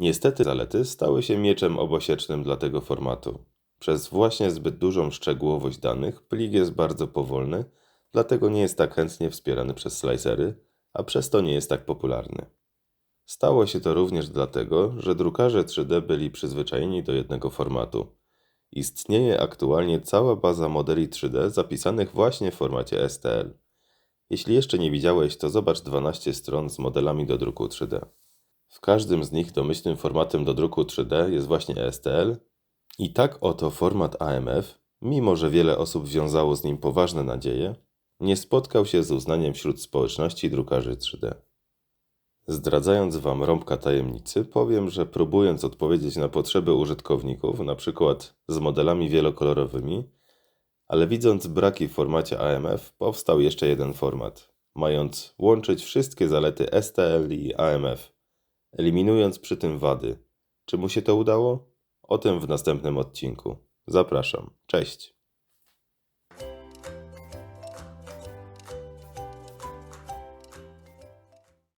Niestety zalety stały się mieczem obosiecznym dla tego formatu. Przez właśnie zbyt dużą szczegółowość danych plik jest bardzo powolny, dlatego nie jest tak chętnie wspierany przez slicery, a przez to nie jest tak popularny. Stało się to również dlatego, że drukarze 3D byli przyzwyczajeni do jednego formatu. Istnieje aktualnie cała baza modeli 3D zapisanych właśnie w formacie STL. Jeśli jeszcze nie widziałeś, to zobacz 12 stron z modelami do druku 3D. W każdym z nich domyślnym formatem do druku 3D jest właśnie STL i tak oto format AMF, mimo że wiele osób wiązało z nim poważne nadzieje, nie spotkał się z uznaniem wśród społeczności drukarzy 3D. Zdradzając Wam rąbka tajemnicy, powiem, że próbując odpowiedzieć na potrzeby użytkowników, na przykład z modelami wielokolorowymi, ale widząc braki w formacie AMF, powstał jeszcze jeden format, mając łączyć wszystkie zalety STL i AMF, eliminując przy tym wady. Czy mu się to udało? O tym w następnym odcinku. Zapraszam. Cześć.